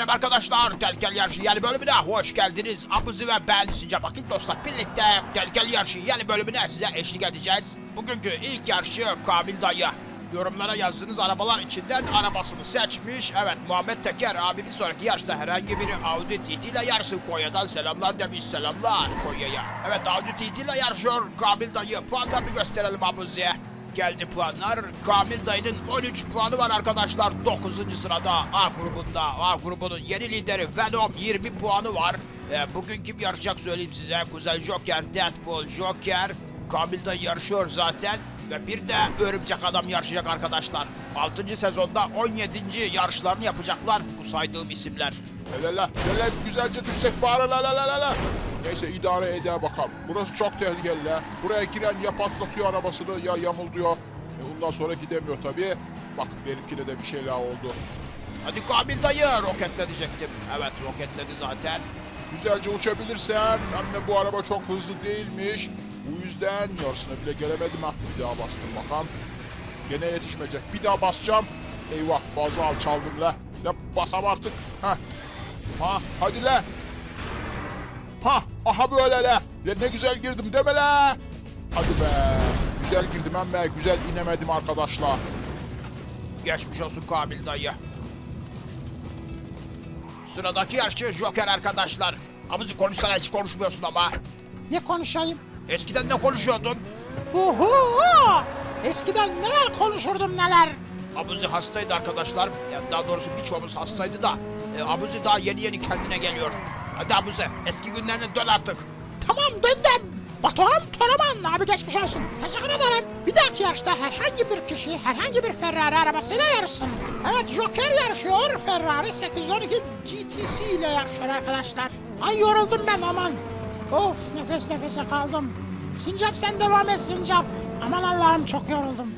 Merhaba arkadaşlar, Tehlikeli Yarışı yeni bölümüne hoş geldiniz. Abuzi ve ben Sincap Akit dostlar birlikte Tehlikeli Yarışı yeni bölümüne size eşlik edeceğiz. Bugünkü ilk yarışçı Kabil Dayı. Yorumlara yazdığınız arabalar içinden arabasını seçmiş. Evet Muhammed Teker abi bir sonraki yarışta herhangi biri Audi TT ile yarışsın Konya'dan selamlar demiş selamlar Konya'ya. Evet Audi TT ile yarışıyor Kabil Dayı. Puanlarını gösterelim Abuzi'ye. Geldi puanlar. Kamil Dayı'nın 13 puanı var arkadaşlar. 9. sırada A grubunda. A grubunun yeni lideri Venom 20 puanı var. E, bugün kim yarışacak söyleyeyim size. Güzel Joker, Deadpool, Joker. Kamil Dayı yarışıyor zaten. Ve bir de Örümcek Adam yarışacak arkadaşlar. 6. sezonda 17. yarışlarını yapacaklar bu saydığım isimler. Hele la, hele güzelce düşsek bari la la la la la. Neyse idare eder bakalım. Burası çok tehlikeli la. Buraya giren ya patlatıyor arabasını ya yamulduyor. E, ondan sonra gidemiyor tabii. Bak benimkine de bir şeyler oldu. Hadi Kamil Dayı roketle diyecektim. Evet roketledi zaten. Güzelce uçabilirsen hem de bu araba çok hızlı değilmiş. Bu yüzden yarısına bile gelemedim ha. Bir daha bastım bakalım. Gene yetişmeyecek. Bir daha basacağım. Eyvah fazla alçaldım la. La basam artık. Ha. Ha hadi la. Ha aha böyle la. Ya ne güzel girdim deme la. Hadi be. Güzel girdim ama güzel inemedim arkadaşlar. Geçmiş olsun Kamil dayı. Sıradaki yarışçı Joker arkadaşlar. Abuzi konuşsana hiç konuşmuyorsun ama. Ne konuşayım? Eskiden ne konuşuyordun? Uhu! Eskiden neler konuşurdum neler. Abuzi hastaydı arkadaşlar. Yani daha doğrusu birçoğumuz hastaydı da. E, Abuzi daha yeni yeni kendine geliyor. Hadi Abuzi eski günlerine dön artık. Tamam döndüm. Batuhan Toraman abi geçmiş olsun. Teşekkür ederim. Bir dahaki yarışta herhangi bir kişi herhangi bir Ferrari arabasıyla yarışsın. Evet Joker yarışıyor. Ferrari 812 GTC ile yarışıyor arkadaşlar. Ay yoruldum ben aman. Of nefes nefese kaldım. Sincap sen devam et Sincap. Aman Allah'ım çok yoruldum.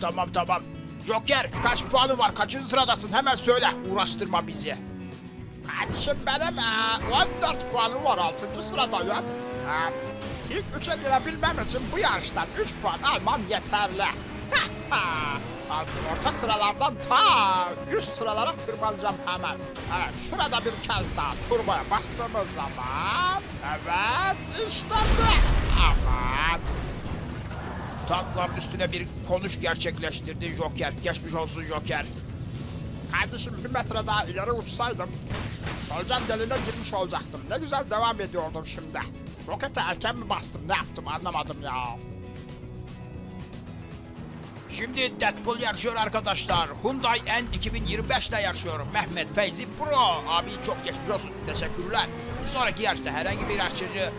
Tamam tamam. Joker kaç puanı var? Kaçıncı sıradasın? Hemen söyle. Uğraştırma bizi. Kardeşim benim e, 14 puanım var 6. sıradayım. E, ilk 3'e girebilmem için bu yarıştan 3 puan almam yeterli. Orta sıralardan ta üst sıralara tırmanacağım hemen. Evet şurada bir kez daha turboya bastığımız zaman evet işte bu. Evet. Tankların üstüne bir konuş gerçekleştirdi Joker. Geçmiş olsun Joker. Kardeşim bir metre daha ileri uçsaydım solucan deliğine girmiş olacaktım. Ne güzel devam ediyordum şimdi. Rokete erken mi bastım ne yaptım anlamadım ya. Şimdi Deadpool yarışıyor arkadaşlar. Hyundai N2025 ile yarışıyor. Mehmet Feyzi Pro. Abi çok geçmiş olsun. Teşekkürler. Bir sonraki yarışta herhangi bir yarışçı...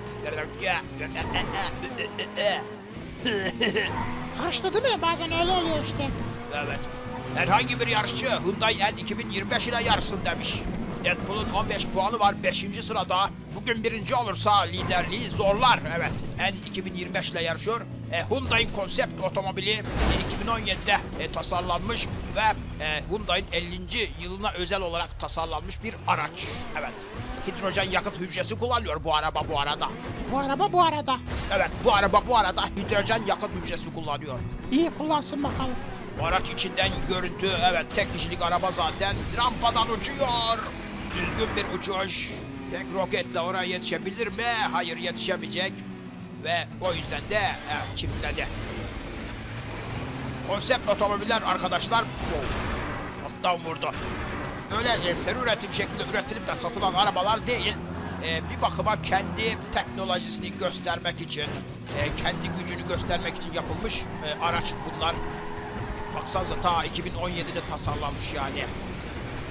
Karıştı değil mi? Bazen öyle oluyor işte. Evet. Herhangi bir yarışçı Hyundai N2025 ile yarışsın demiş. Deadpool'un 15 puanı var 5. sırada. Bugün birinci olursa liderliği zorlar. Evet. N2025 ile yarışıyor. E, Hyundai'nin konsept otomobili e, 2017'de e, tasarlanmış ve e, Hyundai'nin 50. yılına özel olarak tasarlanmış bir araç. Evet. Hidrojen yakıt hücresi kullanıyor bu araba bu arada. Bu araba bu arada. Evet bu araba bu arada hidrojen yakıt hücresi kullanıyor. İyi kullansın bakalım. Araç içinden görüntü evet tek kişilik araba zaten rampadan uçuyor. Düzgün bir uçuş. Tek roketle oraya yetişebilir mi? Hayır yetişemeyecek. Ve o yüzden de evet, çiftledi. Konsept otomobiller arkadaşlar. Alttan vurdu. Öyle e, seri üretim şeklinde üretilip de satılan arabalar değil. E, bir bakıma kendi teknolojisini göstermek için, e, kendi gücünü göstermek için yapılmış e, araç bunlar. Baksanıza ta 2017'de tasarlanmış yani.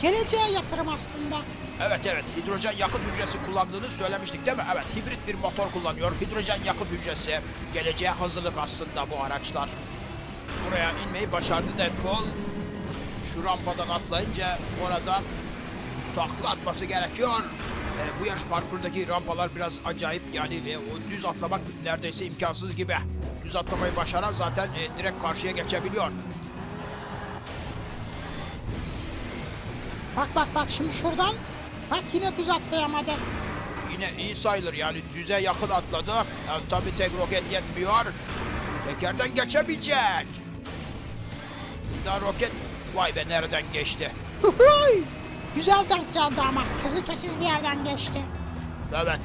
Geleceğe yatırım aslında. Evet evet hidrojen yakıt hücresi kullandığını söylemiştik değil mi? Evet hibrit bir motor kullanıyor. Hidrojen yakıt hücresi. Geleceğe hazırlık aslında bu araçlar. Buraya inmeyi başardı Deadpool. Şu rampadan atlayınca orada takla atması gerekiyor. Ee, bu yarış parkurdaki rampalar biraz acayip yani ve o düz atlamak neredeyse imkansız gibi. Düz atlamayı başaran zaten e, direkt karşıya geçebiliyor. Bak bak bak şimdi şuradan. Bak yine düz atlayamadı. Yine iyi sayılır yani düze yakın atladı. Yani tabii tek roket yetmiyor. Tekerden geçemeyecek. Bir daha roket... Vay be nereden geçti? Güzel denk geldi ama tehlikesiz bir yerden geçti. Evet.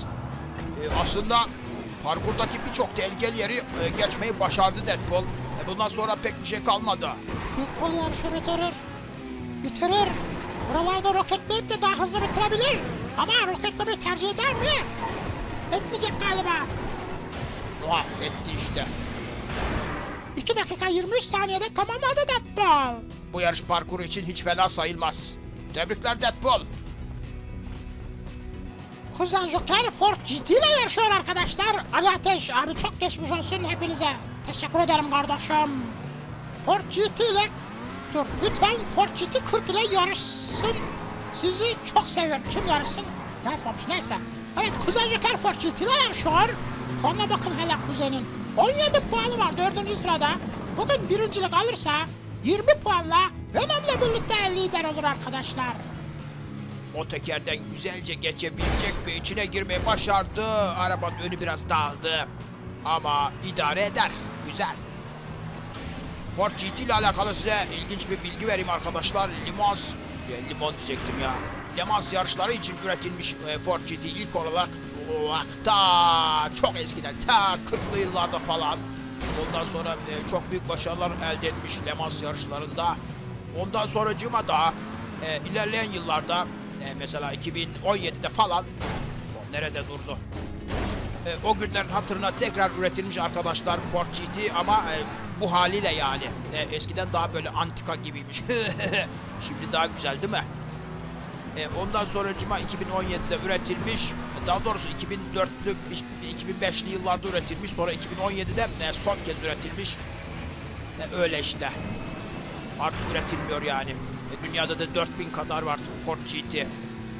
E, aslında parkurdaki birçok tehlikeli yeri e, geçmeyi başardı Deadpool. E, bundan sonra pek bir şey kalmadı. Deadpool yarışı bitirir. Bitirir. Buralarda roketleyip de daha hızlı bitirebilir. Ama roketlemeyi tercih eder mi? Etmeyecek galiba. Vah etti işte. 2 dakika 23 saniyede tamamladı Deadpool. Bu yarış parkuru için hiç fena sayılmaz. Tebrikler Deadpool. Kuzen Joker Ford GT ile yarışıyor arkadaşlar. Ali Ateş abi çok geçmiş olsun hepinize. Teşekkür ederim kardeşim. Ford GT ile dur lütfen Ford GT 40 ile yarışsın. Sizi çok seviyorum. Kim yarışsın? Yazmamış neyse. Evet Ford GT ile yarışıyor. Ona bakın hele kuzenin. 17 puanı var 4. sırada. Bugün birincilik alırsa 20 puanla benimle birlikte lider olur arkadaşlar. O tekerden güzelce geçebilecek ve içine girmeyi başardı. Arabanın önü biraz dağıldı. Ama idare eder. Güzel. Ford GT ile alakalı size ilginç bir bilgi vereyim arkadaşlar. Limos, ya limon diyecektim ya. Limos yarışları için üretilmiş e, Ford GT ilk olarak olarak ta çok eskiden ta 40'lı yıllarda falan. Ondan sonra e, çok büyük başarılar elde etmiş Le Mans yarışlarında. Ondan sonracıma da e, ilerleyen yıllarda e, mesela 2017'de falan nerede durdu? E, o günlerin hatırına tekrar üretilmiş arkadaşlar Ford GT ama e, bu haliyle yani. E, eskiden daha böyle antika gibiymiş. Şimdi daha güzel değil mi? E, ondan sonracıma 2017'de üretilmiş. Daha doğrusu 2004'lü, 2005'li yıllarda üretilmiş. Sonra 2017'de e, son kez üretilmiş. E, öyle işte. Artık üretilmiyor yani. E, dünyada da 4000 kadar var Ford GT.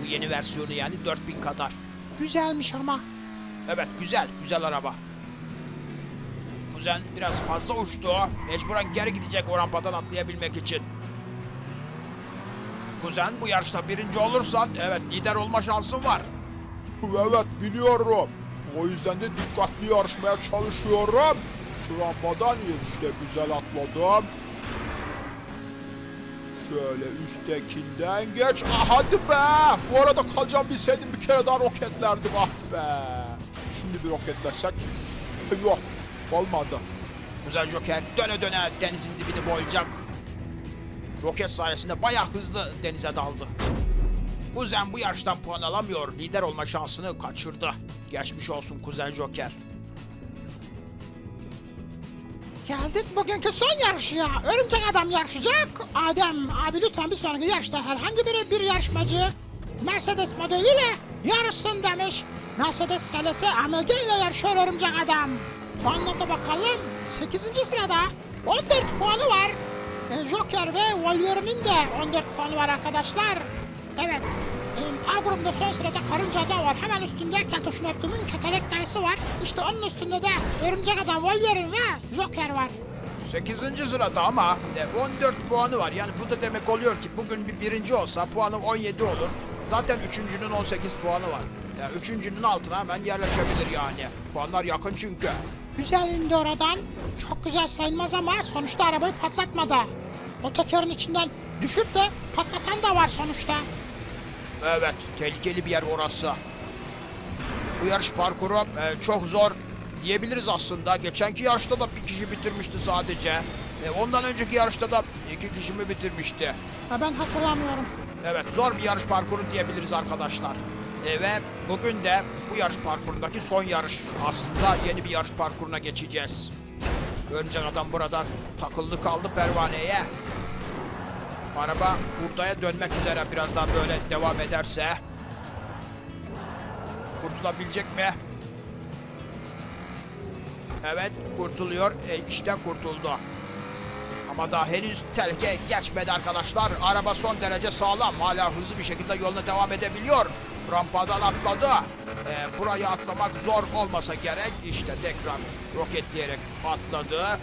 Bu yeni versiyonu yani 4000 kadar. Güzelmiş ama. Evet güzel, güzel araba. Kuzen biraz fazla uçtu. Mecburen geri gidecek o rampadan atlayabilmek için. Kuzen bu yarışta birinci olursan evet lider olma şansın var. Evet biliyorum. O yüzden de dikkatli yarışmaya çalışıyorum. Şu rampadan işte güzel atladım. Şöyle üsttekinden geç. Ah hadi be. Bu arada kalacağım bilseydim bir kere daha roketlerdim ah be. Şimdi bir roketlesek. Yok olmadı. Kuzen Joker döne döne denizin dibini boyayacak. Roket sayesinde bayağı hızlı denize daldı. Kuzen bu yarıştan puan alamıyor. Lider olma şansını kaçırdı. Geçmiş olsun Kuzen Joker. Geldik bugünkü son yarışıya. Örümcek adam yarışacak. Adem abi lütfen bir sonraki yarışta herhangi biri bir yarışmacı Mercedes modeliyle yarışsın demiş. Mercedes SLS AMG ile yarışıyor örümcek adam. Puanla da bakalım. 8. sırada 14 puanı var. E, Joker ve Wolverine'in de 14 puanı var arkadaşlar. Evet. e, A grubunda son sırada Karınca da var. Hemen üstünde Keltoş'un öptüğümün ketelek dayısı var. İşte onun üstünde de Örümcek Adam Wolverine ve Joker var. 8. sırada ama e, 14 puanı var. Yani bu da demek oluyor ki bugün bir birinci olsa puanı 17 olur. Zaten üçüncünün 18 puanı var. Ya üçüncünün altına hemen yerleşebilir yani. Puanlar yakın çünkü. Güzel indi oradan. Çok güzel sayılmaz ama sonuçta arabayı patlatmadı. O tekerin içinden düşüp de patlatan da var sonuçta. Evet, tehlikeli bir yer orası. Bu yarış parkuru e, çok zor diyebiliriz aslında. Geçenki yarışta da bir kişi bitirmişti sadece. E, ondan önceki yarışta da iki kişi mi bitirmişti? Ha ben hatırlamıyorum. Evet, zor bir yarış parkuru diyebiliriz arkadaşlar. E, ve bugün de bu yarış parkurundaki son yarış. Aslında yeni bir yarış parkuruna geçeceğiz. Örümcek adam burada takıldı kaldı pervaneye. Araba hurdaya dönmek üzere biraz daha böyle devam ederse. Kurtulabilecek mi? Evet kurtuluyor. E, işte kurtuldu. Ama daha henüz tehlike geçmedi arkadaşlar. Araba son derece sağlam. Hala hızlı bir şekilde yoluna devam edebiliyor. Rampadan atladı. Ee, burayı atlamak zor olmasa gerek. İşte tekrar roketleyerek atladı.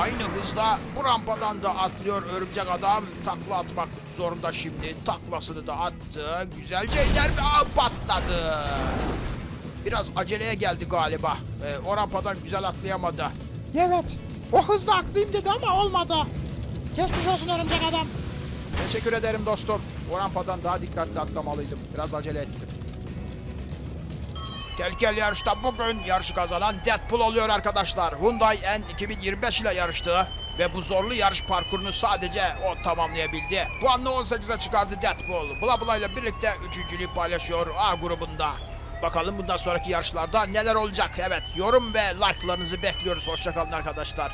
Aynı hızla bu rampadan da atlıyor örümcek adam. Takla atmak zorunda şimdi. Taklasını da attı. Güzelce iner ve Aa, patladı. Biraz aceleye geldi galiba. Ee, o rampadan güzel atlayamadı. Evet. O hızla atlayayım dedi ama olmadı. Geçmiş olsun örümcek adam. Teşekkür ederim dostum. O rampadan daha dikkatli atlamalıydım. Biraz acele ettim. Tehlikeli yarışta bugün yarışı kazanan Deadpool oluyor arkadaşlar. Hyundai N2025 ile yarıştı ve bu zorlu yarış parkurunu sadece o tamamlayabildi. Puanını 18'e çıkardı Deadpool. Bla Bla ile birlikte üçüncülüğü paylaşıyor A grubunda. Bakalım bundan sonraki yarışlarda neler olacak. Evet yorum ve like'larınızı bekliyoruz. Hoşçakalın arkadaşlar.